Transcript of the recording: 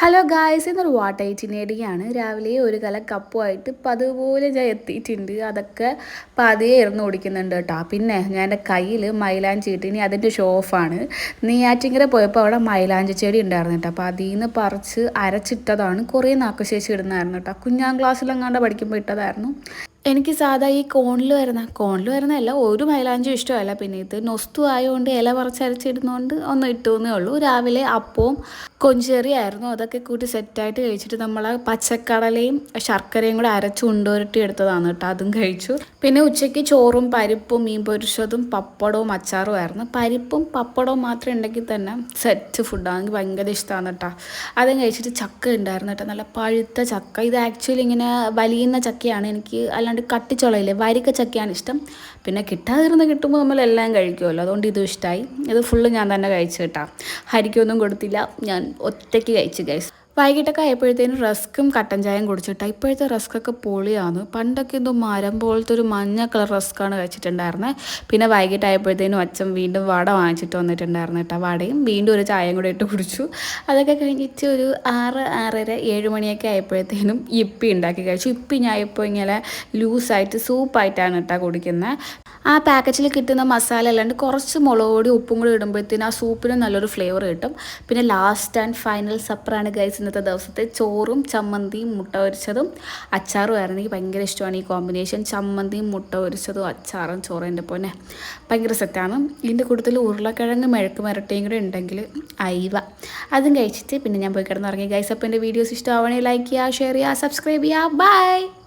Hello guys എന്നൊരു water എയ്റ്റിനേടിയാണ് രാവിലെ ഒരു കല കപ്പുമായിട്ട് പതുപോലെ ഞാൻ എത്തിയിട്ടുണ്ട്. അതൊക്കെ പതിയെ ഇറന്ന് ഓടിക്കുന്നുണ്ട് കേട്ടോ. പിന്നെ ഞാൻ എന്റെ കയ്യിൽ മൈലാഞ്ചി ഇട്ട് ഇനി അതിന്റെ ഷോ ഓഫാണ് നെയ്യാറ്റിങ്കര പോയപ്പോൾ അവിടെ മൈലാഞ്ചി ചെടി ഉണ്ടായിരുന്നു കേട്ടോ. അപ്പോൾ അതിൽ നിന്ന് പറിച്ച് അരച്ചിട്ടതാണ്. കുറേ നാക്കശേഷി ഇടുന്നതായിരുന്നു കേട്ടോ. കുഞ്ഞാം ക്ലാസ്സിലെങ്ങാണ്ട് പഠിക്കുമ്പോൾ ഇട്ടതായിരുന്നു. എനിക്ക് സാധാ ഈ കോണിൽ വരുന്ന കോണിൽ വരുന്നതല്ല ഒരു മൈലാഞ്ചും ഇഷ്ടമല്ല. പിന്നെ ഇത് നൊസ്തു ആയതുകൊണ്ട് ഇല പറിച്ചരച്ചിടുന്നതുകൊണ്ട് ഒന്ന് ഇട്ടുവെന്നേ ഉള്ളൂ. രാവിലെ അപ്പവും കൊഞ്ചേറിയായിരുന്നു അതൊക്കെ കൂട്ടി സെറ്റായിട്ട് കഴിച്ചിട്ട് നമ്മൾ പച്ചക്കടലയും ശർക്കരയും കൂടെ അരച്ച് ഉണ്ടോരട്ടി എടുത്തതാണ് കേട്ടോ. അതും കഴിച്ചു. പിന്നെ ഉച്ചയ്ക്ക് ചോറും പരിപ്പും മീൻ പൊരിച്ചതും പപ്പടവും അച്ചാറും ആയിരുന്നു. പരിപ്പും പപ്പടവും മാത്രം ഉണ്ടെങ്കിൽ തന്നെ സെറ്റ് ഫുഡാണ് എനിക്ക് ഭയങ്കര ഇഷ്ടമാണ് കേട്ടോ. അതും കഴിച്ചിട്ട് ചക്ക ഉണ്ടായിരുന്നു കേട്ടോ. നല്ല പഴുത്ത ചക്ക. ഇത് ആക്ച്വലി ഇങ്ങനെ വലിയുന്ന ചക്കയാണ്. എനിക്ക് അല്ലാണ്ട് കട്ടിച്ചുളയില്ലേ? വരിക്ക ചക്കയാണ് ഇഷ്ടം. പിന്നെ കിട്ടാതിരുന്ന് കിട്ടുമ്പോൾ നമ്മൾ എല്ലാം കഴിക്കുമല്ലോ. അതുകൊണ്ട് ഇതും ഇഷ്ടമായി ഇത് ഫുള്ള് ഞാൻ തന്നെ കഴിച്ചു കേട്ടോ. ഹരിക്കൊന്നും കൊടുത്തില്ല. ഞാൻ ഒറ്റയ്ക്ക് കഴിച്ചു ഗൈസ് വൈകിട്ടൊക്കെ ആയപ്പോഴത്തേനും റസ്ക്കും കട്ടൻ ചായയും കുടിച്ചിട്ടാണ് ഇപ്പോഴത്തെ റസ്ക്കൊക്കെ പൊളിയാണ്. പണ്ടൊക്കെ എന്തോ മരം പോലത്തെ ഒരു മഞ്ഞ കളർ റസ്ക്കാണ് കഴിച്ചിട്ടുണ്ടായിരുന്നത് പിന്നെ വൈകിട്ടായപ്പോഴത്തേനും അച്ഛൻ വീണ്ടും വട വാങ്ങിച്ചിട്ട് വന്നിട്ടുണ്ടായിരുന്നു കേട്ടോ വടയും വീണ്ടും ഒരു ചായയും കൂടെ ഇട്ട് കുടിച്ചു. അതൊക്കെ കഴിഞ്ഞിട്ട് ഒരു ആറ് ആറര ഏഴ് മണിയൊക്കെ ആയപ്പോഴത്തേനും ഇപ്പി ഉണ്ടാക്കി കഴിച്ചു. ഇപ്പി ഞാൻ ഇപ്പോൾ ഇങ്ങനെ ലൂസായിട്ട് സൂപ്പായിട്ടാണ് കേട്ടോ കുടിക്കുന്നത് ആ പാക്കറ്റിൽ കിട്ടുന്ന മസാല അല്ലാണ്ട് കുറച്ച് മുളക് പൊടി ഉപ്പും കൂടി ഇടുമ്പോഴത്തേന് ആ സൂപ്പിന് നല്ലൊരു ഫ്ലേവർ കിട്ടും. പിന്നെ ലാസ്റ്റ് ആൻഡ് ഫൈനൽ സപ്പറാണ് ഗൈസ് ഇന്നത്തെ ദിവസത്തെ ചോറും ചമ്മന്തിയും മുട്ട പൊരിച്ചതും. അച്ചാറും ആയിരുന്നു. എനിക്ക് ഭയങ്കര ഇഷ്ടമാണ് ഈ കോമ്പിനേഷൻ ചമ്മന്തിയും മുട്ട പൊരിച്ചതും അച്ചാറും ചോറും എന്റെ പോലെ ഭയങ്കര സെറ്റാണ് ഇതിന്റെ കൂട്ടത്തിൽ ഉരുളക്കിഴങ്ങ് മെഴുക്ക് മരട്ടയും കൂടെ ഉണ്ടെങ്കിൽ അയവ. അതും കഴിച്ചിട്ട് പിന്നെ ഞാൻ പോയി കിടന്നുറങ്ങി. ഗൈസ് അപ്പോൾ എന്റെ വീഡിയോസ് ഇഷ്ടമാവണേ ലൈക്ക് ചെയ്യുക ഷെയർ ചെയ്യുക സബ്സ്ക്രൈബ് ചെയ്യുക. ബൈ